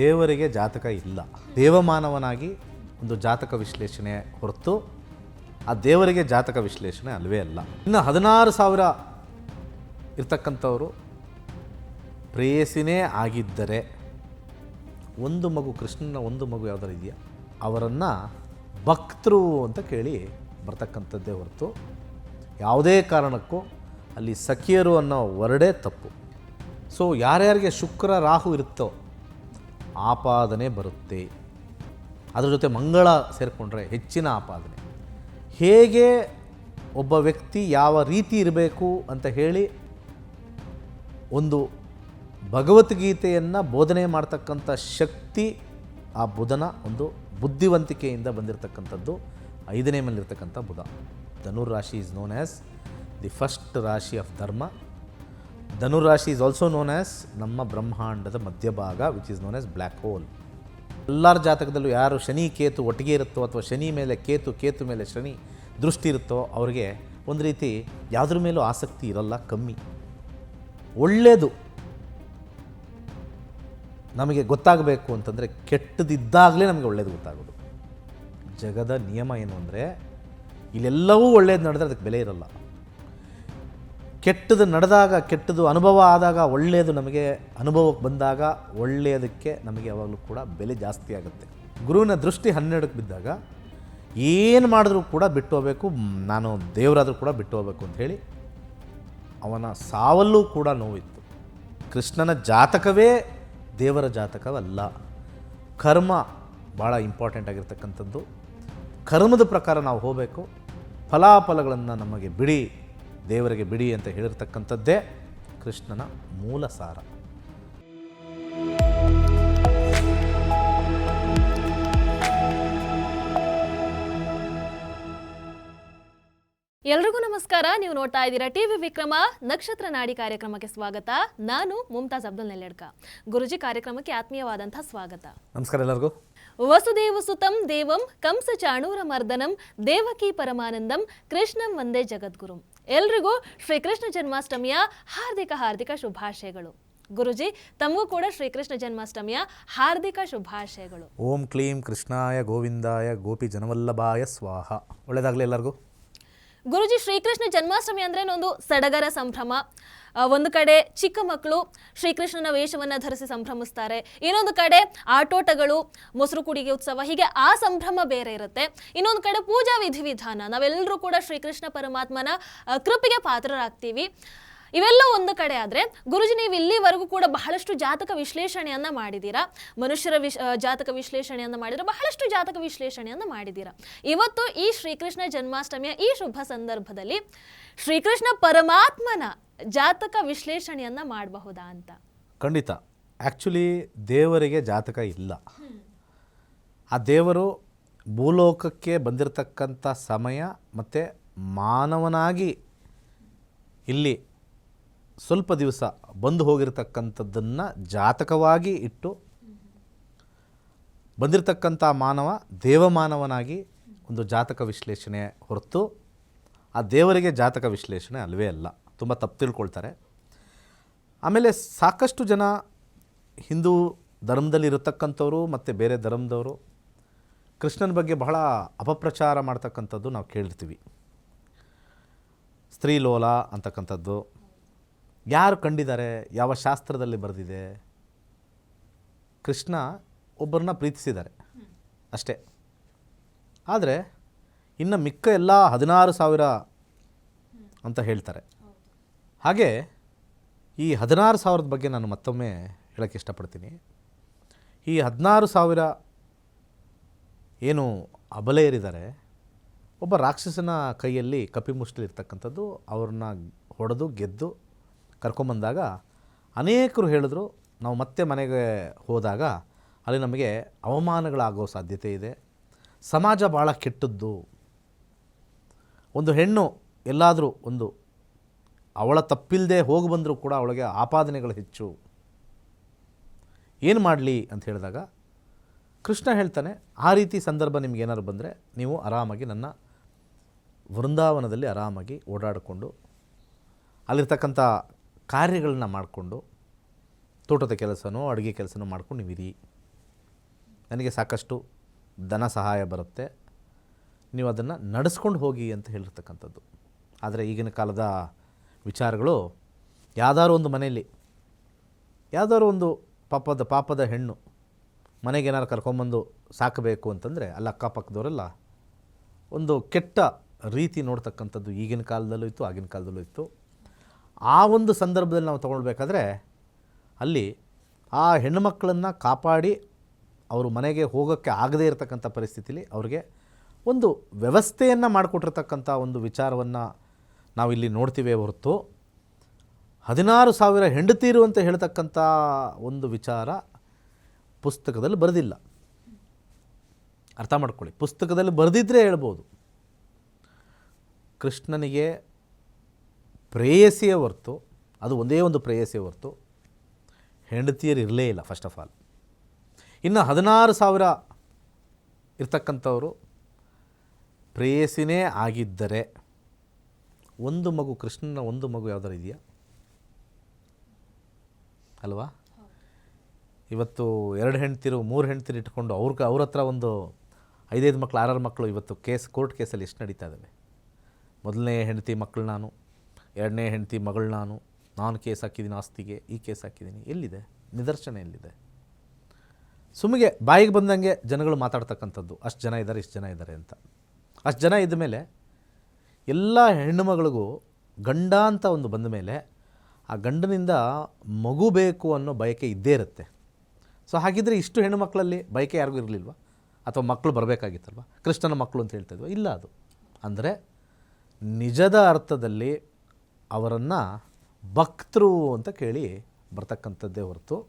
ದೇವರಿಗೆ ಜಾತಕ ಇಲ್ಲ. ದೇವಮಾನವನಾಗಿ ಒಂದು ಜಾತಕ ವಿಶ್ಲೇಷಣೆ ಹೊರತು ಆ ದೇವರಿಗೆ ಜಾತಕ ವಿಶ್ಲೇಷಣೆ ಅಲ್ವೇ ಅಲ್ಲ. ಇನ್ನು ಹದಿನಾರು ಸಾವಿರ ಇರ್ತಕ್ಕಂಥವರು ಪ್ರೇಯಸಿನೇ ಆಗಿದ್ದರೆ ಒಂದು ಮಗು ಕೃಷ್ಣನ ಒಂದು ಮಗು ಯಾವ್ದಾರು ಇದೆಯಾ? ಅವರನ್ನು ಭಕ್ತರು ಅಂತ ಕೇಳಿ ಬರ್ತಕ್ಕಂಥದ್ದೇ ಹೊರತು ಯಾವುದೇ ಕಾರಣಕ್ಕೂ ಅಲ್ಲಿ ಸಖಿಯರು ಅನ್ನೋ ವರ್ಡೇ ತಪ್ಪು. ಸೊ ಯಾರ್ಯಾರಿಗೆ ಶುಕ್ರ, ರಾಹು ಇರುತ್ತೋ ಆಪಾದನೆ ಬರುತ್ತೆ. ಅದರ ಜೊತೆ ಮಂಗಳ ಸೇರಿಕೊಂಡ್ರೆ ಹೆಚ್ಚಿನ ಆಪಾದನೆ. ಹೇಗೆ ಒಬ್ಬ ವ್ಯಕ್ತಿ ಯಾವ ರೀತಿ ಇರಬೇಕು ಅಂತ ಹೇಳಿ ಒಂದು ಭಗವದ್ಗೀತೆಯನ್ನು ಬೋಧನೆ ಮಾಡ್ತಕ್ಕಂಥ ಶಕ್ತಿ ಆ ಬುಧನ ಒಂದು ಬುದ್ಧಿವಂತಿಕೆಯಿಂದ ಬಂದಿರತಕ್ಕಂಥದ್ದು. ಐದನೇ ಮೇಲಿರ್ತಕ್ಕಂಥ ಬುಧ. Dhanur rashi is known as the first rashi of dharma Dhanur rashi is also known as ನಮ್ಮ ಬ್ರಹ್ಮಾಂಡದ ಮಧ್ಯಭಾಗ which is known as black hole ಎಲ್ಲರ ಜಾತಕದಲ್ಲೂ ಯಾರು ಶನಿ, ಕೇತು ಒಟ್ಟಿಗೆ ಇರುತ್ತೋ ಅಥವಾ ಶನಿ ಮೇಲೆ ಕೇತು ಕೇತು ಮೇಲೆ ಶನಿ ದೃಷ್ಟಿ ಇರುತ್ತೋ ಅವರಿಗೆ ಒಂದು ರೀತಿ ಯಾವುದ್ರ ಮೇಲೂ ಆಸಕ್ತಿ ಇರಲ್ಲ, ಕಮ್ಮಿ. ಒಳ್ಳೆಯದು ನಮಗೆ ಗೊತ್ತಾಗಬೇಕು ಅಂತಂದರೆ ಕೆಟ್ಟದಿದ್ದಾಗಲೇ ನಮಗೆ ಒಳ್ಳೇದು ಗೊತ್ತಾಗೋದು. ಜಗದ ನಿಯಮ ಏನು ಅಂದರೆ ಇಲ್ಲೆಲ್ಲವೂ ಒಳ್ಳೇದು ನಡೆದ್ರೆ ಅದಕ್ಕೆ ಬೆಲೆ ಇರಲ್ಲ. ಕೆಟ್ಟದು ನಡೆದಾಗ ಕೆಟ್ಟದು ಅನುಭವ ಆದಾಗ ಒಳ್ಳೆಯದು ನಮಗೆ ಅನುಭವಕ್ಕೆ ಬಂದಾಗ ಒಳ್ಳೆಯದಕ್ಕೆ ನಮಗೆ ಯಾವಾಗಲೂ ಕೂಡ ಬೆಲೆ ಜಾಸ್ತಿ ಆಗುತ್ತೆ. ಗುರುವಿನ ದೃಷ್ಟಿ ಹನ್ನೆರಡಕ್ಕೆ ಬಿದ್ದಾಗ ಏನು ಮಾಡಿದ್ರೂ ಕೂಡ ಬಿಟ್ಟು ಹೋಗಬೇಕು, ನಾನು ದೇವರಾದರೂ ಕೂಡ ಬಿಟ್ಟು ಹೋಗಬೇಕು ಅಂತ ಹೇಳಿ ಅವನ ಸಾವಲ್ಲೂ ಕೂಡ ನೋವಿತ್ತು. ಕೃಷ್ಣನ ಜಾತಕವೇ ದೇವರ ಜಾತಕವಲ್ಲ. ಕರ್ಮ ಭಾಳ ಇಂಪಾರ್ಟೆಂಟ್ ಆಗಿರ್ತಕ್ಕಂಥದ್ದು. ಕರ್ಮದ ಪ್ರಕಾರ ನಾವು ಹೋಗಬೇಕು. ಫಲಾಫಲಗಳನ್ನು ನಮಗೆ ಬಿಡಿ. ದೇವರಿಗೆ ಬಿಡಿ ಅಂತ ಹೇಳಿರ್ತಕ್ಕಂಥದ್ದೇ ಕೃಷ್ಣನ ಮೂಲ ಸಾರ. ಎಲ್ರಿಗೂ ನಮಸ್ಕಾರ. ನೀವು ನೋಡ್ತಾ ಇದ್ದೀರಾ ಟಿವಿ ವಿಕ್ರಮ. ನಕ್ಷತ್ರ ನಾಡಿ ಕಾರ್ಯಕ್ರಮಕ್ಕೆ ಸ್ವಾಗತ. ನಾನು ಮುಮ್ತಾಜ್ ಅಬ್ದುಲ್ ನೆಲ್ಲಡ್ಕ. ಗುರುಜಿ ಕಾರ್ಯಕ್ರಮಕ್ಕೆ ಆತ್ಮೀಯವಾದಂತಹ ಸ್ವಾಗತ. ನಮಸ್ಕಾರ ಎಲ್ಲರಿಗೂ. ವಸುದೇವ ಸುತಂ ದೇವಂ ಕಂಸ ಚಾಣೂರ ಮರ್ದನಂ ದೇವಕಿ ಪರಮಾನಂದಂ ಕೃಷ್ಣಂ ವಂದೇ ಜಗದ್ಗುರುಂ. ಎಲ್ರಿಗೂ ಶ್ರೀಕೃಷ್ಣ ಜನ್ಮಾಷ್ಟಮಿಯ ಹಾರ್ದಿಕ ಹಾರ್ದಿಕ ಶುಭಾಶಯಗಳು. ಗುರುಜಿ ತಮಗೂ ಕೂಡ ಶ್ರೀಕೃಷ್ಣ ಜನ್ಮಾಷ್ಟಮಿಯ ಹಾರ್ದಿಕ ಶುಭಾಶಯಗಳು. ಓಂ ಕ್ಲೀಂ ಕೃಷ್ಣಾಯ ಗೋವಿಂದಾಯ ಗೋಪಿ ಜನವಲ್ಲಭಾಯ ಸ್ವಾಹ. ಒಳ್ಳೆಯದಾಗಲಿ ಎಲ್ಲರಿಗೂ. ಗುರುಜಿ ಶ್ರೀಕೃಷ್ಣ ಜನ್ಮಾಷ್ಟಮಿ ಅಂದ್ರೆ ಒಂದು ಸಡಗರ ಸಂಭ್ರಮ. ಒಂದು ಕಡೆ ಚಿಕ್ಕ ಮಕ್ಕಳು ಶ್ರೀಕೃಷ್ಣನ ವೇಷವನ್ನು ಧರಿಸಿ ಸಂಭ್ರಮಿಸ್ತಾರೆ. ಇನ್ನೊಂದು ಕಡೆ ಆಟೋಟಗಳು, ಮೊಸರು ಕುಡಿಗೆ ಉತ್ಸವ, ಹೀಗೆ ಆ ಸಂಭ್ರಮ ಬೇರೆ ಇರುತ್ತೆ. ಇನ್ನೊಂದು ಕಡೆ ಪೂಜಾ ವಿಧಿವಿಧಾನ ನಾವೆಲ್ಲರೂ ಕೂಡ ಶ್ರೀಕೃಷ್ಣ ಪರಮಾತ್ಮನ ಕೃಪೆಗೆ ಪಾತ್ರರಾಗ್ತೀವಿ. ಇವೆಲ್ಲ ಒಂದು ಕಡೆ ಆದರೆ ಗುರುಜಿ ನೀವು ಇಲ್ಲಿವರೆಗೂ ಕೂಡ ಬಹಳಷ್ಟು ಜಾತಕ ವಿಶ್ಲೇಷಣೆಯನ್ನು ಮಾಡಿದ್ದೀರಾ? ಮನುಷ್ಯರ ವಿಶ್ ಜಾತಕ ವಿಶ್ಲೇಷಣೆಯನ್ನ ಮಾಡಿದ್ರೆ ಬಹಳಷ್ಟು ಜಾತಕ ವಿಶ್ಲೇಷಣೆಯನ್ನು ಮಾಡಿದ್ದೀರಾ? ಇವತ್ತು ಈ ಶ್ರೀಕೃಷ್ಣ ಜನ್ಮಾಷ್ಟಮಿಯ ಈ ಶುಭ ಸಂದರ್ಭದಲ್ಲಿ ಶ್ರೀಕೃಷ್ಣ ಪರಮಾತ್ಮನ ಜಾತಕ ವಿಶ್ಲೇಷಣೆಯನ್ನ ಮಾಡಬಹುದಾ ಅಂತ? ಖಂಡಿತ. ಆ್ಯಕ್ಚುಲಿ ದೇವರಿಗೆ ಜಾತಕ ಇಲ್ಲ. ಆ ದೇವರು ಭೂಲೋಕಕ್ಕೆ ಬಂದಿರತಕ್ಕಂಥ ಸಮಯ ಮತ್ತು ಮಾನವನಾಗಿ ಇಲ್ಲಿ ಸ್ವಲ್ಪ ದಿವಸ ಬಂದು ಹೋಗಿರತಕ್ಕಂಥದ್ದನ್ನು ಜಾತಕವಾಗಿ ಇಟ್ಟು ಬಂದಿರತಕ್ಕಂಥ ಮಾನವ ದೇವಮಾನವನಾಗಿ ಒಂದು ಜಾತಕ ವಿಶ್ಲೇಷಣೆ ಹೊರತು ಆ ದೇವರಿಗೆ ಜಾತಕ ವಿಶ್ಲೇಷಣೆ ಅಲ್ವೇ ಅಲ್ಲ. ತುಂಬ ತಪ್ಪು ತಿಳ್ಕೊಳ್ತಾರೆ. ಆಮೇಲೆ ಸಾಕಷ್ಟು ಜನ ಹಿಂದೂ ಧರ್ಮದಲ್ಲಿ ಇರತಕ್ಕಂಥವ್ರು ಮತ್ತು ಬೇರೆ ಧರ್ಮದವರು ಕೃಷ್ಣನ ಬಗ್ಗೆ ಬಹಳ ಅಪಪ್ರಚಾರ ಮಾಡ್ತಕ್ಕಂಥದ್ದು ನಾವು ಕೇಳಿರ್ತೀವಿ. ಸ್ತ್ರೀಲೋಲ ಅಂತಕ್ಕಂಥದ್ದು. ಯಾರು ಕಂಡಿದ್ದಾರೆ? ಯಾವ ಶಾಸ್ತ್ರದಲ್ಲಿ ಬರೆದಿದೆ? ಕೃಷ್ಣ ಒಬ್ಬರನ್ನ ಪ್ರೀತಿಸಿದ್ದಾರೆ ಅಷ್ಟೇ. ಆದರೆ ಇನ್ನು ಮಿಕ್ಕ ಎಲ್ಲ ಹದಿನಾರು ಸಾವಿರ ಅಂತ ಹೇಳ್ತಾರೆ. ಹಾಗೆ ಈ ಹದಿನಾರು ಸಾವಿರದ ಬಗ್ಗೆ ನಾನು ಮತ್ತೊಮ್ಮೆ ಹೇಳೋಕ್ಕೆ ಇಷ್ಟಪಡ್ತೀನಿ. ಈ ಹದಿನಾರು ಸಾವಿರ ಏನು ಅಬಲೆಯರಿದ್ದಾರೆ ಒಬ್ಬ ರಾಕ್ಷಸನ ಕೈಯಲ್ಲಿ ಕಪಿಮುಷ್ಟಿಲಿರ್ತಕ್ಕಂಥದ್ದು ಅವ್ರನ್ನ ಹೊಡೆದು, ಗೆದ್ದು ಕರ್ಕೊಂಬಂದಾಗ ಅನೇಕರು ಹೇಳಿದ್ರು, ನಾವು ಮತ್ತೆ ಮನೆಗೆ ಹೋದಾಗ ಅಲ್ಲಿ ನಮಗೆ ಅವಮಾನಗಳಾಗೋ ಸಾಧ್ಯತೆ ಇದೆ. ಸಮಾಜ ಭಾಳ ಕೆಟ್ಟದ್ದು. ಒಂದು ಹೆಣ್ಣು ಎಲ್ಲಾದರೂ ಒಂದು ಅವಳ ತಪ್ಪಿಲ್ಲದೆ ಹೋಗಿ ಬಂದರೂ ಕೂಡ ಅವಳಿಗೆ ಆಪಾದನೆಗಳು ಹೆಚ್ಚು. ಏನು ಮಾಡಲಿ ಅಂತ ಹೇಳಿದಾಗ, ಕೃಷ್ಣ ಹೇಳ್ತಾನೆ, ಆ ರೀತಿ ಸಂದರ್ಭ ನಿಮ್ಗೆ ಏನಾದ್ರು ಬಂದರೆ ನೀವು ಆರಾಮಾಗಿ ನನ್ನ ವೃಂದಾವನದಲ್ಲಿ ಆರಾಮಾಗಿ ಓಡಾಡಿಕೊಂಡು ಅಲ್ಲಿರ್ತಕ್ಕಂಥ ಕಾರ್ಯಗಳನ್ನ ಮಾಡಿಕೊಂಡು, ತೋಟದ ಕೆಲಸನೋ, ಅಡುಗೆ ಕೆಲಸನೋ ಮಾಡ್ಕೊಂಡು ನೀವು ಇರಿ ನನಗೆ ಸಾಕಷ್ಟು ಧನ ಸಹಾಯ ಬರುತ್ತೆ. ನೀವು ಅದನ್ನು ನಡೆಸ್ಕೊಂಡು ಹೋಗಿ ಅಂತ ಹೇಳಿರ್ತಕ್ಕಂಥದ್ದು. ಆದರೆ ಈಗಿನ ಕಾಲದ ವಿಚಾರಗಳು ಯಾವ್ದಾದ್ರು ಒಂದು ಮನೆಯಲ್ಲಿ, ಯಾವ್ದಾದ್ರು ಒಂದು ಪಾಪದ ಪಾಪದ ಹೆಣ್ಣು ಮನೆಗೆ ಏನಾದ್ರು ಕರ್ಕೊಂಬಂದು ಸಾಕಬೇಕು ಅಂತಂದರೆ ಅಲ್ಲಿ ಅಕ್ಕಪಕ್ಕದವರೆಲ್ಲ ಒಂದು ಕೆಟ್ಟ ರೀತಿ ನೋಡ್ತಕ್ಕಂಥದ್ದು ಈಗಿನ ಕಾಲದಲ್ಲೂ ಇತ್ತು, ಆಗಿನ ಕಾಲದಲ್ಲೂ ಇತ್ತು. ಆ ಒಂದು ಸಂದರ್ಭದಲ್ಲಿ ನಾವು ತಗೊಳ್ಬೇಕಾದ್ರೆ ಅಲ್ಲಿ ಆ ಹೆಣ್ಣುಮಕ್ಕಳನ್ನು ಕಾಪಾಡಿ ಅವರು ಮನೆಗೆ ಹೋಗೋಕ್ಕೆ ಆಗದೇ ಇರತಕ್ಕಂಥ ಪರಿಸ್ಥಿತಿಲಿ ಅವ್ರಿಗೆ ಒಂದು ವ್ಯವಸ್ಥೆಯನ್ನು ಮಾಡಿಕೊಟ್ಟಿರ್ತಕ್ಕಂಥ ಒಂದು ವಿಚಾರವನ್ನು ನಾವಿಲ್ಲಿ ನೋಡ್ತೀವಿ ಹೊರತು ಹದಿನಾರು ಸಾವಿರ ಹೆಂಡತೀರು ಅಂತ ಹೇಳ್ತಕ್ಕಂಥ ಒಂದು ವಿಚಾರ ಪುಸ್ತಕದಲ್ಲಿ ಬರೆದಿಲ್ಲ. ಅರ್ಥ ಮಾಡ್ಕೊಳ್ಳಿ. ಪುಸ್ತಕದಲ್ಲಿ ಬರೆದಿದ್ದರೆ ಹೇಳ್ಬೋದು. ಕೃಷ್ಣನಿಗೆ ಪ್ರೇಯಸಿಯ ಹೊರ್ತು, ಅದು ಒಂದೇ ಒಂದು ಪ್ರೇಯಸಿಯ ಹೊರ್ತು, ಹೆಂಡತಿಯರು ಇರಲೇ ಇಲ್ಲ ಫಸ್ಟ್ ಆಫ್ ಆಲ್ ಇನ್ನು ಹದಿನಾರು ಸಾವಿರ ಇರ್ತಕ್ಕಂಥವರು ಪ್ರೇಯಸಿನೇ ಆಗಿದ್ದರೆ ಒಂದು ಮಗು, ಕೃಷ್ಣನ ಒಂದು ಮಗು ಯಾವ್ದಾರು ಇದೆಯಾ? ಅಲ್ವಾ? ಇವತ್ತು ಎರಡು ಹೆಂಡ್ತಿರು, ಮೂರು ಹೆಂಡ್ತಿರು ಇಟ್ಕೊಂಡು ಅವ್ರ ಅವ್ರ ಹತ್ರ ಒಂದು ಐದೈದು ಮಕ್ಕಳು ಆರಾರು ಮಕ್ಕಳು ಇವತ್ತು ಕೇಸ್, ಕೋರ್ಟ್ ಕೇಸಲ್ಲಿ ಎಷ್ಟು ನಡೀತಾ ಇದ್ದಾವೆ ಮೊದಲನೇ ಹೆಂಡತಿ ಮಕ್ಕಳು ನಾನು, ಎರಡನೇ ಹೆಂಡತಿ ಮಗಳು ನಾನು ನಾನು ಕೇಸ್ ಹಾಕಿದ್ದೀನಿ ಆಸ್ತಿಗೆ, ಈ ಕೇಸ್ ಹಾಕಿದ್ದೀನಿ ಎಲ್ಲಿದೆ? ನಿದರ್ಶನ ಎಲ್ಲಿದೆ? ಸುಮ್ಮಗೆ ಬಾಯಿಗೆ ಬಂದಂಗೆ ಜನಗಳು ಮಾತಾಡ್ತಕ್ಕಂಥದ್ದು, ಅಷ್ಟು ಜನ ಇದ್ದಾರೆ ಇಷ್ಟು ಜನ ಇದ್ದಾರೆ ಅಂತ. ಅಷ್ಟು ಜನ ಇದ್ದ ಮೇಲೆ ಎಲ್ಲ ಹೆಣ್ಣುಮಗಳಿಗೂ ಗಂಡ ಅಂತ ಒಂದು ಬಂದ ಮೇಲೆ ಆ ಗಂಡನಿಂದ ಮಗು ಬೇಕು ಅನ್ನೋ ಬಯಕೆ ಇದ್ದೇ ಇರುತ್ತೆ. ಸೊ ಹಾಗಿದ್ರೆ ಇಷ್ಟು ಹೆಣ್ಣು ಮಕ್ಕಳಲ್ಲಿ ಬಯಕೆ ಯಾರಿಗೂ ಇರಲಿಲ್ವ? ಅಥವಾ ಮಕ್ಕಳು ಬರಬೇಕಾಗಿತ್ತಲ್ವ? ಕೃಷ್ಣನ ಮಕ್ಕಳು ಅಂತ ಹೇಳ್ತಾ ಇದ್ವಾ? ಇಲ್ಲ ಅದು. ಅಂದರೆ ನಿಜದ ಅರ್ಥದಲ್ಲಿ ಅವರನ್ನು ಭಕ್ತರು ಅಂತ ಕೇಳಿ ಬರ್ತಕ್ಕಂಥದ್ದೇ ಹೊರತು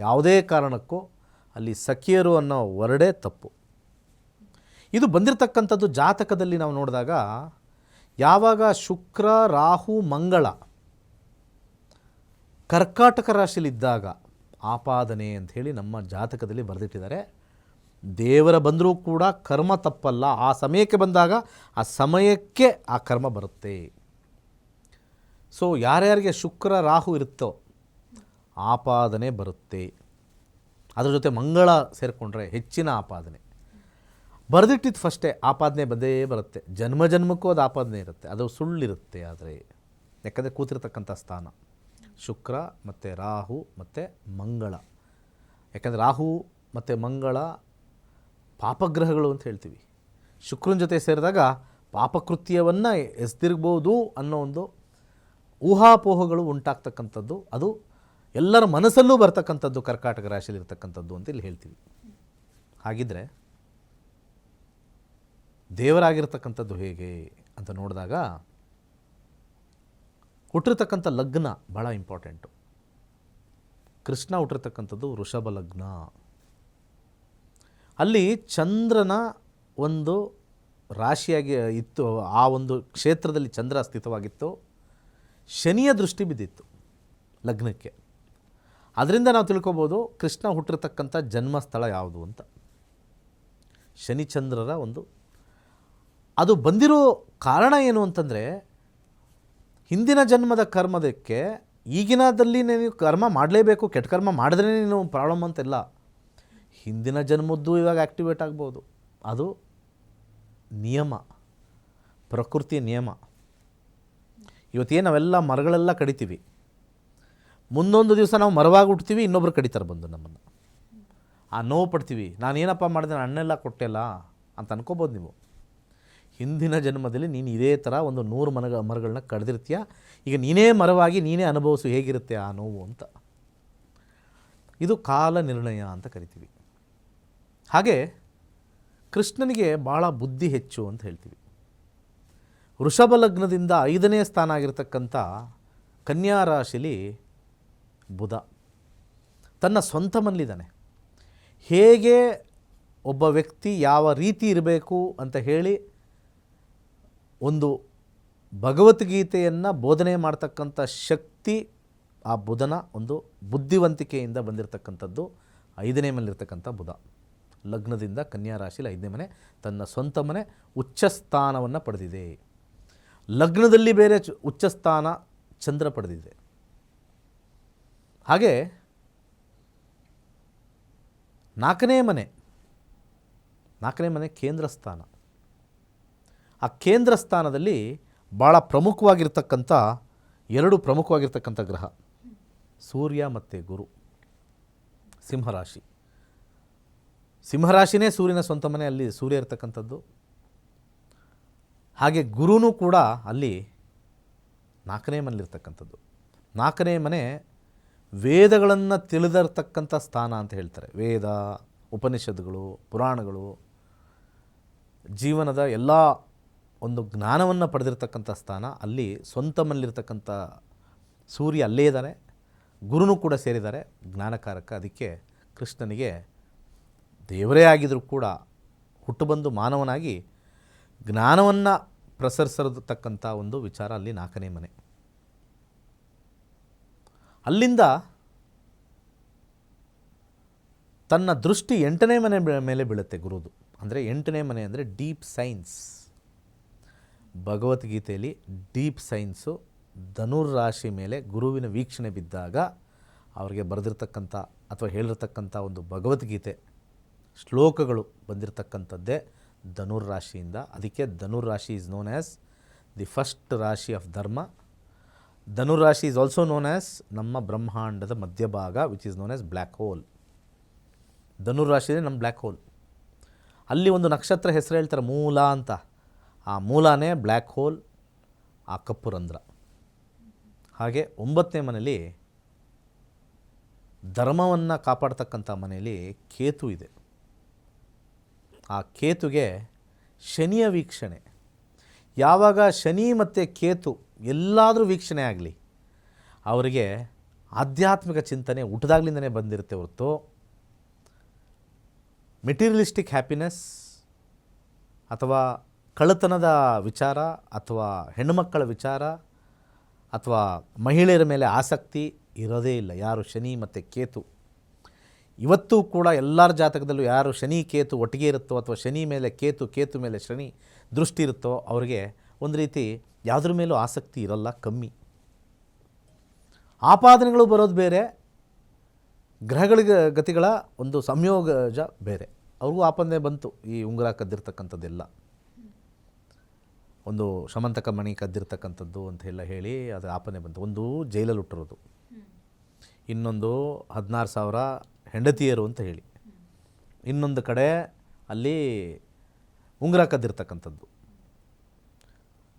ಯಾವುದೇ ಕಾರಣಕ್ಕೂ ಅಲ್ಲಿ ಸಖಿಯರು ಅನ್ನೋ ವರ್ಡೇ ತಪ್ಪು. ಇದು ಬಂದಿರತಕ್ಕಂಥದ್ದು ಜಾತಕದಲ್ಲಿ ನಾವು ನೋಡಿದಾಗ ಯಾವಾಗ ಶುಕ್ರ, ರಾಹು, ಮಂಗಳ ಕರ್ಕಾಟಕ ರಾಶಿಯಲ್ಲಿದ್ದಾಗ ಆಪಾದನೆ ಅಂಥೇಳಿ ನಮ್ಮ ಜಾತಕದಲ್ಲಿ ಬರೆದಿಟ್ಟಿದ್ದಾರೆ. ದೇವರ ಬಂದರೂ ಕೂಡ ಕರ್ಮ ತಪ್ಪಲ್ಲ. ಆ ಸಮಯಕ್ಕೆ ಬಂದಾಗ ಆ ಸಮಯಕ್ಕೆ ಆ ಕರ್ಮ ಬರುತ್ತೆ. ಸೊ ಯಾರ್ಯಾರಿಗೆ ಶುಕ್ರ, ರಾಹು ಇರುತ್ತೋ ಆಪಾದನೆ ಬರುತ್ತೆ. ಅದರ ಜೊತೆ ಮಂಗಳ ಸೇರಿಕೊಂಡ್ರೆ ಹೆಚ್ಚಿನ ಆಪಾದನೆ. ಬರೆದಿಟ್ಟಿದ್ದು ಫಸ್ಟೇ ಆಪಾದನೆ ಬಂದೇ ಬರುತ್ತೆ. ಜನ್ಮ ಜನ್ಮಕ್ಕೂ ಅದು ಆಪಾದನೆ ಇರುತ್ತೆ. ಅದು ಸುಳ್ಳಿರುತ್ತೆ ಆದರೆ. ಯಾಕಂದರೆ ಕೂತಿರ್ತಕ್ಕಂಥ ಸ್ಥಾನ. ಶುಕ್ರ ಮತ್ತು ರಾಹು ಮತ್ತು ಮಂಗಳ. ಯಾಕಂದರೆ ರಾಹು ಮತ್ತು ಮಂಗಳ ಪಾಪಗ್ರಹಗಳು ಅಂತ ಹೇಳ್ತೀವಿ. ಶುಕ್ರನ ಜೊತೆ ಸೇರಿದಾಗ ಪಾಪಕೃತ್ಯವನ್ನು ಎಸ್ದಿರ್ಬೋದು ಅನ್ನೋ ಒಂದು ಊಹಾಪೋಹಗಳು ಉಂಟಾಗ್ತಕ್ಕಂಥದ್ದು. ಅದು ಎಲ್ಲರ ಮನಸ್ಸಲ್ಲೂ ಬರ್ತಕ್ಕಂಥದ್ದು ಕರ್ಕಾಟಕ ರಾಶಿಯಲ್ಲಿ ಇರ್ತಕ್ಕಂಥದ್ದು ಅಂತ ಇಲ್ಲಿ ಹೇಳ್ತೀವಿ. ಹಾಗಿದ್ರೆ ದೇವರಾಗಿರ್ತಕ್ಕಂಥದ್ದು ಹೇಗೆ ಅಂತ ನೋಡಿದಾಗ ಹುಟ್ಟಿರ್ತಕ್ಕಂಥ ಲಗ್ನ ಭಾಳ ಇಂಪಾರ್ಟೆಂಟು. ಕೃಷ್ಣ ಹುಟ್ಟಿರ್ತಕ್ಕಂಥದ್ದು ವೃಷಭ ಲಗ್ನ. ಅಲ್ಲಿ ಚಂದ್ರನ ಒಂದು ರಾಶಿಯಾಗಿ ಇತ್ತು, ಆ ಒಂದು ಕ್ಷೇತ್ರದಲ್ಲಿ ಚಂದ್ರ ಅಸ್ತಿತ್ವವಾಗಿತ್ತು. ಶನಿಯ ದೃಷ್ಟಿ ಬಿದ್ದಿತ್ತು ಲಗ್ನಕ್ಕೆ. ಅದರಿಂದ ನಾವು ತಿಳ್ಕೊಬೋದು ಕೃಷ್ಣ ಹುಟ್ಟಿರ್ತಕ್ಕಂಥ ಜನ್ಮಸ್ಥಳ ಯಾವುದು ಅಂತ. ಶನಿಚಂದ್ರರ ಒಂದು ಅದು ಬಂದಿರೋ ಕಾರಣ ಏನು ಅಂತಂದರೆ, ಹಿಂದಿನ ಜನ್ಮದ ಕರ್ಮದಕ್ಕೆ ಈಗಿನದಲ್ಲಿ ನೀವು ಕರ್ಮ ಮಾಡಲೇಬೇಕು, ಕೆಟ್ಟ ಕರ್ಮ ಮಾಡಿದ್ರೆ ನೀನು ಪ್ರಾಬ್ಲಮ್ ಅಂತಿಲ್ಲ. ಹಿಂದಿನ ಜನ್ಮದ್ದು ಇವಾಗ ಆ್ಯಕ್ಟಿವೇಟ್ ಆಗ್ಬೋದು. ಅದು ನಿಯಮ, ಪ್ರಕೃತಿಯ ನಿಯಮ. ಇವತ್ತೇನು ನಾವೆಲ್ಲ ಮರಗಳೆಲ್ಲ ಕಡಿತೀವಿ. ಮುಂದೊಂದು ದಿವಸ ನಾವು ಮರವಾಗಿ ಹುಟ್ತೀವಿ, ಇನ್ನೊಬ್ರು ಕಡಿತಾರೆ ಬಂದು ನಮ್ಮನ್ನು. ಆ ನೋವು ಪಡ್ತೀವಿ. ನಾನೇನಪ್ಪ ಮಾಡಿದೆ ನಾನು ಹಣ್ಣೆಲ್ಲ ಕೊಟ್ಟೆಲ್ಲ ಅಂತ ಅನ್ಕೋಬೋದು ನೀವು. ಹಿಂದಿನ ಜನ್ಮದಲ್ಲಿ ನೀನು ಇದೇ ಥರ ಒಂದು ನೂರು ಮನಗ ಮರಗಳನ್ನ ಕಡ್ದಿರ್ತೀಯ? ಈಗ ನೀನೇ ಮರವಾಗಿ ನೀನೇ ಅನುಭವಿಸು ಹೇಗಿರುತ್ತೆ ಆ ನೋವು ಅಂತ. ಇದು ಕಾಲ ನಿರ್ಣಯ ಅಂತ ಕರಿತೀವಿ. ಹಾಗೆ ಕೃಷ್ಣನಿಗೆ ಭಾಳ ಬುದ್ಧಿ ಹೆಚ್ಚು ಅಂತ ಹೇಳ್ತೀವಿ. ವೃಷಭ ಲಗ್ನದಿಂದ ಐದನೇ ಸ್ಥಾನ ಆಗಿರತಕ್ಕಂಥ ಕನ್ಯಾ ರಾಶಿಲಿ ಬುಧ ತನ್ನ ಸ್ವಂತ ಮನಲಿದ್ದಾನೆ ಹೇಗೆ ಒಬ್ಬ ವ್ಯಕ್ತಿ ಯಾವ ರೀತಿ ಇರಬೇಕು ಅಂತ ಹೇಳಿ ಒಂದು ಭಗವದ್ಗೀತೆಯನ್ನು ಬೋಧನೆ ಮಾಡ್ತಕ್ಕಂಥ ಶಕ್ತಿ, ಆ ಬುಧನ ಒಂದು ಬುದ್ಧಿವಂತಿಕೆಯಿಂದ ಬಂದಿರತಕ್ಕಂಥದ್ದು, ಐದನೇ ಮನೆಯಲ್ಲಿರ್ತಕ್ಕಂಥ ಬುಧ. ಲಗ್ನದಿಂದ ಕನ್ಯಾ ರಾಶಿಯಲ್ಲಿ ಐದನೇ ಮನೆ, ತನ್ನ ಸ್ವಂತ ಮನೆ ಉಚ್ಚ ಸ್ಥಾನವನ್ನು ಪಡೆದಿದೆ. ಲಗ್ನದಲ್ಲಿ ಬೇರೆ ಉಚ್ಚ ಸ್ಥಾನ ಚಂದ್ರ ಪಡೆದಿದೆ. ಹಾಗೆ ನಾಲ್ಕನೇ ಮನೆ ನಾಲ್ಕನೇ ಮನೆ ಕೇಂದ್ರ ಸ್ಥಾನ ಆ ಕೇಂದ್ರ ಸ್ಥಾನದಲ್ಲಿ ಭಾಳ ಪ್ರಮುಖವಾಗಿರ್ತಕ್ಕಂಥ, ಎರಡು ಪ್ರಮುಖವಾಗಿರ್ತಕ್ಕಂಥ ಗ್ರಹ. ಸೂರ್ಯ ಮತ್ತು ಗುರು. ಸಿಂಹರಾಶಿ. ಸಿಂಹರಾಶಿನೇ ಸೂರ್ಯನ ಸ್ವಂತ ಮನೆ, ಅಲ್ಲಿ ಸೂರ್ಯ ಇರ್ತಕ್ಕಂಥದ್ದು. ಹಾಗೆ ಗುರುನೂ ಕೂಡ ಅಲ್ಲಿ ನಾಲ್ಕನೇ ಮನೇಲಿರ್ತಕ್ಕಂಥದ್ದು ನಾಲ್ಕನೇ ಮನೆ ವೇದಗಳನ್ನು ತಿಳಿದಿರ್ತಕ್ಕಂಥ ಸ್ಥಾನ ಅಂತ ಹೇಳ್ತಾರೆ. ವೇದ ಉಪನಿಷತ್ಗಳು ಪುರಾಣಗಳು, ಜೀವನದ ಎಲ್ಲ ಒಂದು ಜ್ಞಾನವನ್ನು ಪಡೆದಿರ್ತಕ್ಕಂಥ ಸ್ಥಾನ, ಅಲ್ಲಿ ಸ್ವಂತ ಮನೇಲಿರ್ತಕ್ಕಂಥ ಸೂರ್ಯ ಅಲ್ಲೇ ಇದ್ದಾನೆ ಗುರುನೂ ಕೂಡ ಸೇರಿದ್ದಾರೆ. ಜ್ಞಾನಕಾರಕ, ಅದಕ್ಕೆ ಕೃಷ್ಣನಿಗೆ ದೇವರೇ ಆಗಿದ್ರೂ ಕೂಡ ಹುಟ್ಟು ಬಂದು ಮಾನವನಾಗಿ ಜ್ಞಾನವನ್ನು ಪ್ರಸರಿಸಿರತಕ್ಕಂಥ ಒಂದು ವಿಚಾರ ಅಲ್ಲಿ ನಾಲ್ಕನೇ ಮನೆ. ಅಲ್ಲಿಂದ ತನ್ನ ದೃಷ್ಟಿ ಎಂಟನೇ ಮನೆ ಮೇಲೆ ಬೀಳುತ್ತೆ ಗುರುದು. ಅಂದರೆ ಎಂಟನೇ ಮನೆ ಅಂದರೆ ಡೀಪ್ ಸೈನ್ಸ್. ಭಗವದ್ಗೀತೆಯಲ್ಲಿ ಡೀಪ್ ಸೈನ್ಸು ಧನುರ್ರಾಶಿ ಮೇಲೆ ಗುರುವಿನ ವೀಕ್ಷಣೆ ಬಿದ್ದಾಗ ಅವರಿಗೆ ಬರೆದಿರ್ತಕ್ಕಂಥ ಅಥವಾ ಹೇಳಿರ್ತಕ್ಕಂಥ ಒಂದು ಭಗವದ್ಗೀತೆ ಶ್ಲೋಕಗಳು ಬಂದಿರತಕ್ಕಂಥದ್ದೇ ಧನುರ್ರಾಶಿಯಿಂದ ಅದಕ್ಕೆ Dhanurashi is known as the first rashi of dharma. Dhanurashi is also known as ನಮ್ಮ ಬ್ರಹ್ಮಾಂಡದ ಮಧ್ಯಭಾಗ which is known as black hole Dhanurashi ನಮ್ಮ ಬ್ಲ್ಯಾಕ್ ಹೋಲ್ ಅಲ್ಲಿ ಒಂದು ನಕ್ಷತ್ರ ಹೆಸರು ಹೇಳ್ತಾರೆ ಮೂಲ ಅಂತ. ಆ ಮೂಲನೇ ಬ್ಲ್ಯಾಕ್ ಹೋಲ್, ಆ ಕಪ್ಪು ರಂಧ್ರ. ಹಾಗೆ ಒಂಬತ್ತನೇ ಮನೆಯಲ್ಲಿ ಧರ್ಮವನ್ನು ಕಾಪಾಡ್ತಕ್ಕಂಥ ಮನೆಯಲ್ಲಿ ಕೇತು ಇದೆ. ಆ ಕೇತುಗೆ ಶನಿಯ ವೀಕ್ಷಣೆ. ಯಾವಾಗ ಶನಿ ಮತ್ತು ಕೇತು ಎಲ್ಲಾದರೂ ವೀಕ್ಷಣೆ ಆಗಲಿ, ಅವರಿಗೆ ಆಧ್ಯಾತ್ಮಿಕ ಚಿಂತನೆ ಹುಟ್ಟದಾಗ್ಲಿಂದನೇ ಬಂದಿರುತ್ತೆ ಹೊರತು ಮೆಟೀರಿಯಲಿಸ್ಟಿಕ್ ಹ್ಯಾಪಿನೆಸ್ ಅಥವಾ ಕಳ್ಳತನದ ವಿಚಾರ ಅಥವಾ ಹೆಣ್ಣುಮಕ್ಕಳ ವಿಚಾರ ಅಥವಾ ಮಹಿಳೆಯರ ಮೇಲೆ ಆಸಕ್ತಿ ಇರೋದೇ ಇಲ್ಲ. ಯಾರು ಶನಿ ಮತ್ತು ಕೇತು? ಇವತ್ತು ಕೂಡ ಎಲ್ಲರ ಜಾತಕದಲ್ಲೂ ಯಾರು ಶನಿ, ಕೇತು ಒಟ್ಟಿಗೆ ಇರುತ್ತೋ ಅಥವಾ ಶನಿ ಮೇಲೆ ಕೇತು ಕೇತು ಮೇಲೆ ಶನಿ ದೃಷ್ಟಿ ಇರುತ್ತೋ ಅವರಿಗೆ ಒಂದು ರೀತಿ ಯಾವುದ್ರ ಮೇಲೂ ಆಸಕ್ತಿ ಇರಲ್ಲ, ಕಮ್ಮಿ. ಆಪಾದನೆಗಳು ಬರೋದು ಬೇರೆ, ಗ್ರಹಗಳಿಗೆ ಗತಿಗಳ ಒಂದು ಸಂಯೋಗಜ ಬೇರೆ. ಅವ್ರಿಗೂ ಆಪಾದನೆ ಬಂತು ಈ ಉಂಗುರ ಕದ್ದಿರ್ತಕ್ಕಂಥದ್ದೆಲ್ಲ. ಒಂದು ಶಮಂತಕ ಮಣಿ ಕದ್ದಿರ್ತಕ್ಕಂಥದ್ದು ಅಂತ ಎಲ್ಲ ಹೇಳಿ ಅದು ಆಪನೆ ಬಂತು. ಒಂದು ಜೈಲಲ್ಲಿ ಹುಟ್ಟಿರೋದು. ಇನ್ನೊಂದು ಹದಿನಾರು ಸಾವಿರ ಹೆಂಡತಿಯರು ಅಂತ ಹೇಳಿ. ಇನ್ನೊಂದು ಕಡೆ ಅಲ್ಲಿ ಉಂಗುರ ಕದ್ದಿರ್ತಕ್ಕಂಥದ್ದು.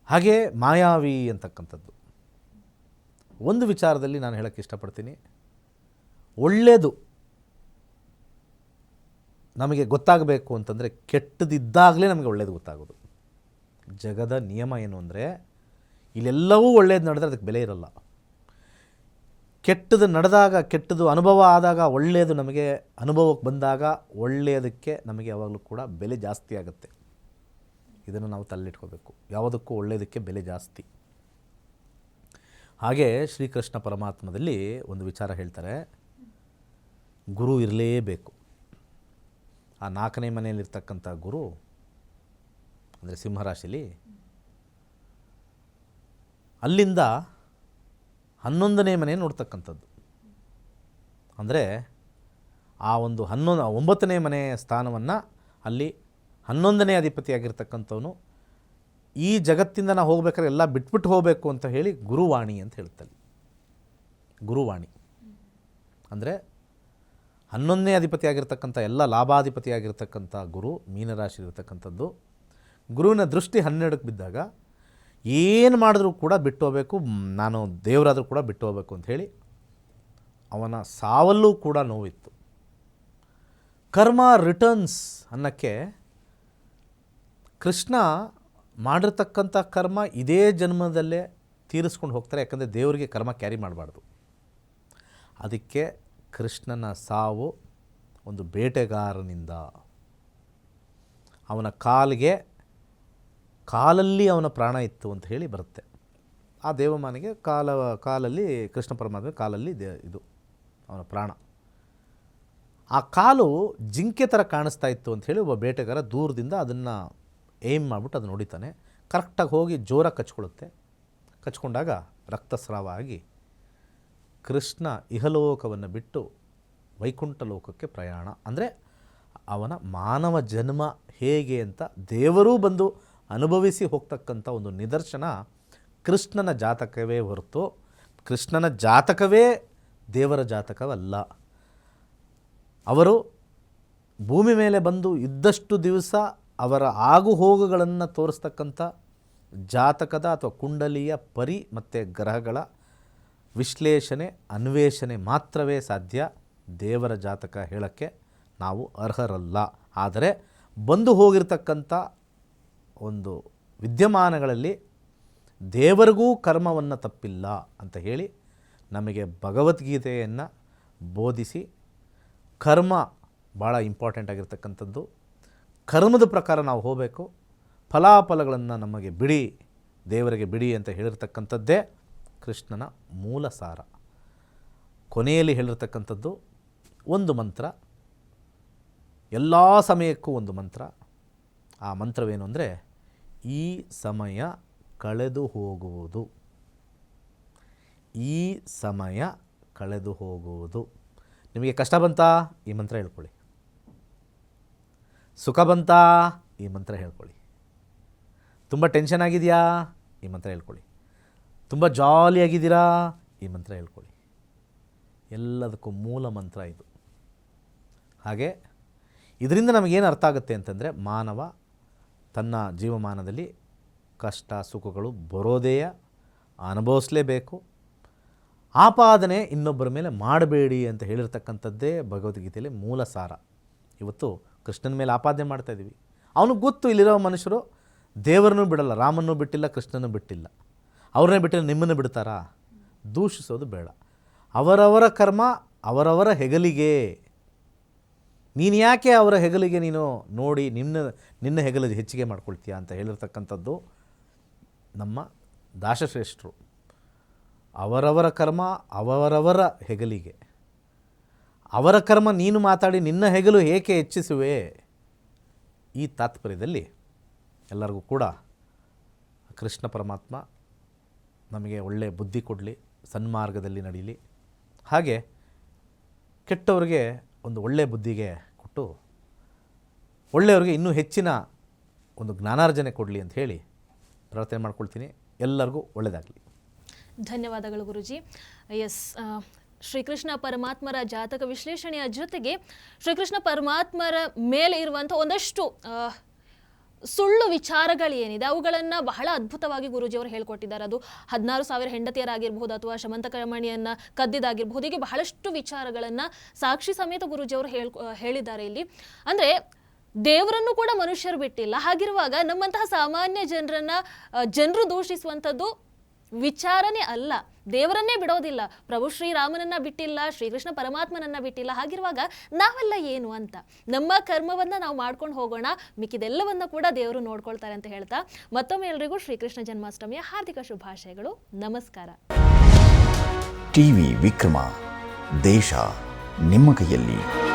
ಹಾಗೆ ಮಾಯಾವಿ ಅಂತಕ್ಕಂಥದ್ದು. ಒಂದು ವಿಚಾರದಲ್ಲಿ ನಾನು ಹೇಳೋಕ್ಕೆ ಇಷ್ಟಪಡ್ತೀನಿ. ಒಳ್ಳೆಯದು ನಮಗೆ ಗೊತ್ತಾಗಬೇಕು ಅಂತಂದರೆ ಕೆಟ್ಟದಿದ್ದಾಗಲೇ ನಮಗೆ ಒಳ್ಳೇದು ಗೊತ್ತಾಗೋದು. ಜಗದ ನಿಯಮ ಏನು ಅಂದರೆ, ಇಲ್ಲೆಲ್ಲವೂ ಒಳ್ಳೇದು ನಡೆದ್ರೆ ಅದಕ್ಕೆ ಬೆಲೆ ಇರಲ್ಲ. ಕೆಟ್ಟದು ನಡೆದಾಗ ಕೆಟ್ಟದು ಅನುಭವ ಆದಾಗ ಒಳ್ಳೆಯದು ನಮಗೆ ಅನುಭವಕ್ಕೆ ಬಂದಾಗ ಒಳ್ಳೆಯದಕ್ಕೆ ನಮಗೆ ಯಾವಾಗಲೂ ಕೂಡ ಬೆಲೆ ಜಾಸ್ತಿ ಆಗುತ್ತೆ. ಇದನ್ನು ನಾವು ತಲ್ಲಿಟ್ಕೋಬೇಕು ಯಾವುದಕ್ಕೂ ಒಳ್ಳೆಯದಕ್ಕೆ ಬೆಲೆ ಜಾಸ್ತಿ. ಹಾಗೆ ಶ್ರೀಕೃಷ್ಣ ಪರಮಾತ್ಮದಲ್ಲಿ ಒಂದು ವಿಚಾರ ಹೇಳ್ತಾರೆ. ಗುರು ಇರಲೇಬೇಕು. ಆ ನಾಲ್ಕನೇ ಮನೆಯಲ್ಲಿರ್ತಕ್ಕಂಥ ಗುರು ಅಂದರೆ ಸಿಂಹರಾಶಿಲಿ ಅಲ್ಲಿಂದ ಹನ್ನೊಂದನೇ ಮನೆ ನೋಡ್ತಕ್ಕಂಥದ್ದು. ಅಂದರೆ ಆ ಒಂದು ಹನ್ನೊಂದು ಒಂಬತ್ತನೇ ಮನೆ ಸ್ಥಾನವನ್ನು ಅಲ್ಲಿ ಹನ್ನೊಂದನೇ ಅಧಿಪತಿಯಾಗಿರ್ತಕ್ಕಂಥವನು ಈ ಜಗತ್ತಿಂದ ನಾವು ಹೋಗ್ಬೇಕಾದ್ರೆ ಎಲ್ಲ ಬಿಟ್ಬಿಟ್ಟು ಹೋಗಬೇಕು ಅಂತ ಹೇಳಿ ಗುರುವಾಣಿ ಅಂತ ಹೇಳ್ತಾರೆ ಗುರುವಾಣಿ. ಅಂದರೆ ಹನ್ನೊಂದನೇ ಅಧಿಪತಿಯಾಗಿರ್ತಕ್ಕಂಥ ಎಲ್ಲ ಲಾಭಾಧಿಪತಿಯಾಗಿರ್ತಕ್ಕಂಥ ಗುರು ಮೀನರಾಶಿ ಇರತಕ್ಕಂಥದ್ದು ಗುರುವಿನ ದೃಷ್ಟಿ ಹನ್ನೆರಡಕ್ಕೆ ಬಿದ್ದಾಗ ಏನು ಮಾಡಿದ್ರೂ ಕೂಡ ಬಿಟ್ಟು ಹೋಗಬೇಕು, ನಾನು ದೇವರಾದರೂ ಕೂಡ ಬಿಟ್ಟು ಹೋಗಬೇಕು ಅಂತ ಹೇಳಿ ಅವನ ಸಾವಲ್ಲೂ ಕೂಡ ನೋವಿತ್ತು. ಕರ್ಮ ರಿಟರ್ನ್ಸ್ ಅನ್ನೋಕ್ಕೆ ಕೃಷ್ಣ ಮಾಡಿರ್ತಕ್ಕಂಥ ಕರ್ಮ ಇದೇ ಜನ್ಮದಲ್ಲೇ ತೀರಿಸ್ಕೊಂಡು ಹೋಗ್ತಾರೆ, ಯಾಕಂದರೆ ದೇವರಿಗೆ ಕರ್ಮ ಕ್ಯಾರಿ ಮಾಡಬಾರ್ದು. ಅದಕ್ಕೆ ಕೃಷ್ಣನ ಸಾವು ಒಂದು ಬೇಟೆಗಾರನಿಂದ. ಅವನ ಕಾಲಿಗೆ ಕಾಲಲ್ಲಿ ಅವನ ಪ್ರಾಣ ಇತ್ತು ಅಂತ ಹೇಳಿ ಬರುತ್ತೆ. ಆ ದೇವಮಾನಿಗೆ ಕಾಲ, ಕಾಲಲ್ಲಿ ಕೃಷ್ಣ ಪರಮಾತ್ಮ ಕಾಲಲ್ಲಿ ದೇ, ಇದು ಅವನ ಪ್ರಾಣ. ಆ ಕಾಲು ಜಿಂಕೆ ಥರ ಕಾಣಿಸ್ತಾ ಇತ್ತು ಅಂತ ಹೇಳಿ ಒಬ್ಬ ಬೇಟೆಗಾರ ದೂರದಿಂದ ಅದನ್ನು ಏಮ್ ಮಾಡಿಬಿಟ್ಟು ಅದನ್ನು ನೋಡಿತಾನೆ ಕರೆಕ್ಟಾಗಿ ಹೋಗಿ ಜೋರಾಗಿ ಕಚ್ಕೊಳ್ಳುತ್ತೆ. ಕಚ್ಕೊಂಡಾಗ ರಕ್ತಸ್ರಾವ ಆಗಿ ಕೃಷ್ಣ ಇಹಲೋಕವನ್ನು ಬಿಟ್ಟು ವೈಕುಂಠ ಲೋಕಕ್ಕೆ ಪ್ರಯಾಣ. ಅಂದರೆ ಅವನ ಮಾನವ ಜನ್ಮ ಹೇಗೆ ಅಂತ ದೇವರೂ ಬಂದು ಅನುಭವಿಸಿ ಹೋಗ್ತಕ್ಕಂಥ ಒಂದು ನಿದರ್ಶನ ಕೃಷ್ಣನ ಜಾತಕವೇ ಹೊರತು ಕೃಷ್ಣನ ಜಾತಕವೇ ದೇವರ ಜಾತಕವಲ್ಲ. ಅವರು ಭೂಮಿ ಮೇಲೆ ಬಂದು ಇದ್ದಷ್ಟು ದಿವಸ ಅವರ ಆಗು ಹೋಗುಗಳನ್ನು ತೋರಿಸ್ತಕ್ಕಂಥ ಜಾತಕದ ಅಥವಾ ಕುಂಡಲಿಯ ಪರಿ ಮತ್ತು ಗ್ರಹಗಳ ವಿಶ್ಲೇಷಣೆ, ಅನ್ವೇಷಣೆ ಮಾತ್ರವೇ ಸಾಧ್ಯ ದೇವರ ಜಾತಕ ಹೇಳೋಕ್ಕೆ ನಾವು ಅರ್ಹರಲ್ಲ. ಆದರೆ ಬಂದು ಹೋಗಿರ್ತಕ್ಕಂಥ ಒಂದು ವಿದ್ಯಮಾನಗಳಲ್ಲಿ ದೇವರಿಗೂ ಕರ್ಮವನ್ನು ತಪ್ಪಿಲ್ಲ ಅಂತ ಹೇಳಿ ನಮಗೆ ಭಗವದ್ಗೀತೆಯನ್ನು ಬೋಧಿಸಿ ಕರ್ಮ ಭಾಳ ಇಂಪಾರ್ಟೆಂಟ್ ಆಗಿರ್ತಕ್ಕಂಥದ್ದು. ಕರ್ಮದ ಪ್ರಕಾರ ನಾವು ಹೋಗಬೇಕು. ಫಲಾಫಲಗಳನ್ನು ನಮಗೆ ಬಿಡಿ, ದೇವರಿಗೆ ಬಿಡಿ ಅಂತ ಹೇಳಿರ್ತಕ್ಕಂಥದ್ದೇ ಕೃಷ್ಣನ ಮೂಲ ಸಾರ. ಕೊನೆಯಲ್ಲಿ ಹೇಳಿರ್ತಕ್ಕಂಥದ್ದು ಒಂದು ಮಂತ್ರ. ಎಲ್ಲ ಸಮಯಕ್ಕೂ ಒಂದು ಮಂತ್ರ. ಆ ಮಂತ್ರವೇನು ಅಂದರೆ ಈ ಸಮಯ ಕಳೆದು ಹೋಗುವುದು. ಈ ಸಮಯ ಕಳೆದು ಹೋಗುವುದು. ನಿಮಗೆ ಕಷ್ಟ ಬಂತಾ? ಈ ಮಂತ್ರ ಹೇಳ್ಕೊಳ್ಳಿ. ಸುಖ ಬಂತಾ? ಈ ಮಂತ್ರ ಹೇಳ್ಕೊಳ್ಳಿ. ತುಂಬ ಟೆನ್ಷನ್ ಆಗಿದೆಯಾ? ಈ ಮಂತ್ರ ಹೇಳ್ಕೊಳ್ಳಿ. ತುಂಬ ಜಾಲಿಯಾಗಿದ್ದೀರಾ ಈ ಮಂತ್ರ ಹೇಳ್ಕೊಳ್ಳಿ. ಎಲ್ಲದಕ್ಕೂ ಮೂಲ ಮಂತ್ರ ಇದು. ಹಾಗೆ ಇದರಿಂದ ನಮಗೇನು ಅರ್ಥ ಆಗುತ್ತೆ ಅಂತಂದರೆ ಮಾನವ ತನ್ನ ಜೀವಮಾನದಲ್ಲಿ ಕಷ್ಟ ಸುಖಗಳು ಬರೋದೇಯ ಅನುಭವಿಸಲೇಬೇಕು. ಆಪಾದನೆ ಇನ್ನೊಬ್ಬರ ಮೇಲೆ ಮಾಡಬೇಡಿ ಅಂತ ಹೇಳಿರ್ತಕ್ಕಂಥದ್ದೇ ಭಗವದ್ಗೀತೆಯಲ್ಲಿ ಮೂಲ ಸಾರ. ಇವತ್ತು ಕೃಷ್ಣನ ಮೇಲೆ ಆಪಾದನೆ ಮಾಡ್ತಾ ಇದ್ದೀವಿ ಅವನಿಗೆ ಗೊತ್ತು ಇಲ್ಲಿರೋ ಮನುಷ್ಯರು ದೇವರನ್ನೂ ಬಿಡಲ್ಲ ರಾಮನ್ನೂ ಬಿಟ್ಟಿಲ್ಲ ಕೃಷ್ಣನೂ ಬಿಟ್ಟಿಲ್ಲ. ಅವ್ರನ್ನೇ ಬಿಟ್ಟಿಲ್ಲ ನಿಮ್ಮನ್ನು ಬಿಡ್ತಾರಾ? ದೂಷಿಸೋದು ಬೇಡ. ಅವರವರ ಕರ್ಮ ಅವರವರ ಹೆಗಲಿಗೆ. ನೀನು ಯಾಕೆ ಅವರ ಹೆಗಲಿಗೆ ನೀನು ನೋಡಿ ನಿನ್ನ ನಿನ್ನ ಹೆಗಲಿಗೆ ಹೆಚ್ಚಿಗೆ ಮಾಡ್ಕೊಳ್ತೀಯ ಅಂತ ಹೇಳಿರ್ತಕ್ಕಂಥದ್ದು ನಮ್ಮ ದಾಸಶ್ರೇಷ್ಠರು. ಅವರವರ ಕರ್ಮ ಅವರವರ ಹೆಗಲಿಗೆ. ಅವರ ಕರ್ಮ ನೀನು ಮಾತಾಡಿ ನಿನ್ನ ಹೆಗಲು ಏಕೆ ಹೆಚ್ಚಿಸುವೆ? ಈ ತಾತ್ಪರ್ಯದಲ್ಲಿ ಎಲ್ಲರಿಗೂ ಕೂಡ ಕೃಷ್ಣ ಪರಮಾತ್ಮ ನಮಗೆ ಒಳ್ಳೆಯ ಬುದ್ಧಿ ಕೊಡಲಿ, ಸನ್ಮಾರ್ಗದಲ್ಲಿ ನಡೀಲಿ. ಹಾಗೆ ಕೆಟ್ಟವರಿಗೆ ಒಂದು ಒಳ್ಳೆಯ ಬುದ್ಧಿಗೆ ಕೊಟ್ಟು ಒಳ್ಳೆಯವ್ರಿಗೆ ಇನ್ನೂ ಹೆಚ್ಚಿನ ಒಂದು ಜ್ಞಾನಾರ್ಜನೆ ಕೊಡಲಿ ಅಂತ ಹೇಳಿ ಪ್ರಾರ್ಥನೆ ಮಾಡ್ಕೊಳ್ತೀನಿ. ಎಲ್ಲರಿಗೂ ಒಳ್ಳೆಯದಾಗಲಿ ಧನ್ಯವಾದಗಳು ಗುರುಜಿ. ಎಸ್ ಶ್ರೀಕೃಷ್ಣ ಪರಮಾತ್ಮರ ಜಾತಕ ವಿಶ್ಲೇಷಣೆಯ ಜೊತೆಗೆ ಶ್ರೀಕೃಷ್ಣ ಪರಮಾತ್ಮರ ಮೇಲೆ ಇರುವಂಥ ಒಂದಷ್ಟು ಸುಳ್ಳು ವಿಚಾರಗಳೇನಿದೆ, ಅವುಗಳನ್ನು ಬಹಳ ಅದ್ಭುತವಾಗಿ ಗುರುಜಿಯವರು ಹೇಳ್ಕೊಟ್ಟಿದ್ದಾರೆ. ಅದು ಹದಿನಾರು ಸಾವಿರ ಹೆಂಡತಿಯರಾಗಿರ್ಬೋದು ಅಥವಾ ಶಮಂತಕಮಣಿಯನ್ನು ಕದ್ದಿದಾಗಿರ್ಬೋದು ಹೀಗೆ ಬಹಳಷ್ಟು ವಿಚಾರಗಳನ್ನು ಸಾಕ್ಷಿ ಸಮೇತ ಗುರುಜಿಯವರು ಹೇಳ್ ಹೇಳಿದ್ದಾರೆ ಇಲ್ಲಿ. ಅಂದರೆ ದೇವರನ್ನು ಕೂಡ ಮನುಷ್ಯರು ಬಿಟ್ಟಿಲ್ಲ. ಹಾಗಿರುವಾಗ ನಮ್ಮಂತಹ ಸಾಮಾನ್ಯ ಜನರನ್ನ ಜನರು ದೂಷಿಸುವಂಥದ್ದು ವಿಚಾರನೇ ಅಲ್ಲ. ದೇವರನ್ನೇ ಬಿಡೋದಿಲ್ಲ. ಪ್ರಭು ಶ್ರೀರಾಮನನ್ನ ಬಿಟ್ಟಿಲ್ಲ ಶ್ರೀಕೃಷ್ಣ ಪರಮಾತ್ಮನನ್ನ ಬಿಟ್ಟಿಲ್ಲ. ಹಾಗಿರುವಾಗ ನಾವೆಲ್ಲ ಏನು ಅಂತ? ನಮ್ಮ ಕರ್ಮವನ್ನ ನಾವು ಮಾಡ್ಕೊಂಡು ಹೋಗೋಣ. ಮಿಕ್ಕಿದೆಲ್ಲವನ್ನ ಕೂಡ ದೇವರು ನೋಡ್ಕೊಳ್ತಾರೆ ಅಂತ ಹೇಳ್ತಾ ಮತ್ತೊಮ್ಮೆ ಎಲ್ರಿಗೂ ಶ್ರೀಕೃಷ್ಣ ಜನ್ಮಾಷ್ಟಮಿಯ ಹಾರ್ದಿಕ ಶುಭಾಶಯಗಳು. ನಮಸ್ಕಾರ. ಟಿವಿ ವಿಕ್ರಮ. ದೇಶ ನಿಮ್ಮ ಕೈಯಲ್ಲಿ.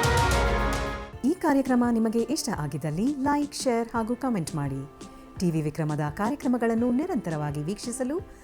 ಈ ಕಾರ್ಯಕ್ರಮ ನಿಮಗೆ ಇಷ್ಟ ಆಗಿದ್ದಲ್ಲಿ ಲೈಕ್ ಶೇರ್ ಹಾಗೂ ಕಮೆಂಟ್ ಮಾಡಿ. ಟಿವಿ ವಿಕ್ರಮದ ಕಾರ್ಯಕ್ರಮಗಳನ್ನು ನಿರಂತರವಾಗಿ ವೀಕ್ಷಿಸಲು